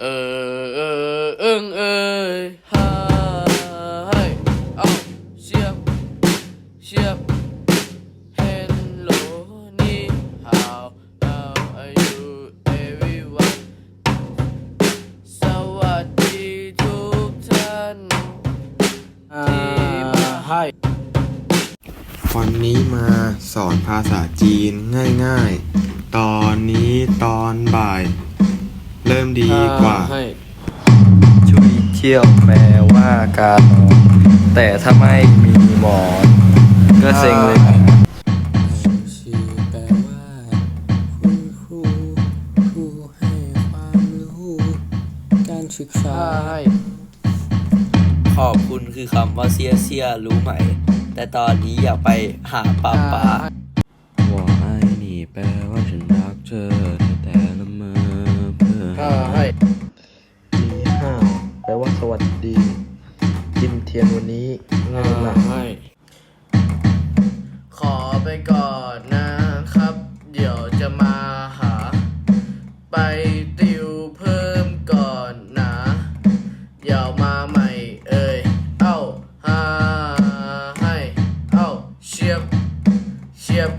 เออเออเอิงเอ้ยฮ่าให้เอาเชียบเชียบ Hello นี่ how how are you everyone สวัสดีทุกท่านที่มาให้วันนี้มาสอนภาษาจีนง่ายๆ ตอนนี้ตอนบ่าย เริ่มดีกว่า ให้ชุยเที่ยวแปลว่าการนอนแต่ถ้าไม่มีหมอนก็เซ็งเลยนะชีแปลว่าคุณครูครูให้ความรู้ การศึกษา ให้ขอบคุณคือคำว่าเสียเสียรู้ไหม แต่ตอนนี้อยากไปหาป้าป้าว่า สวัสดีกินเทียนวันนี้ง่ายมากขอไปก่อนนะครับ เดี๋ยวจะมาหา ไปติวเพิ่มก่อนนะเดี๋ยวมาใหม่เอ้ยเอ้าฮาให้ เอ้าเชียบเชียบ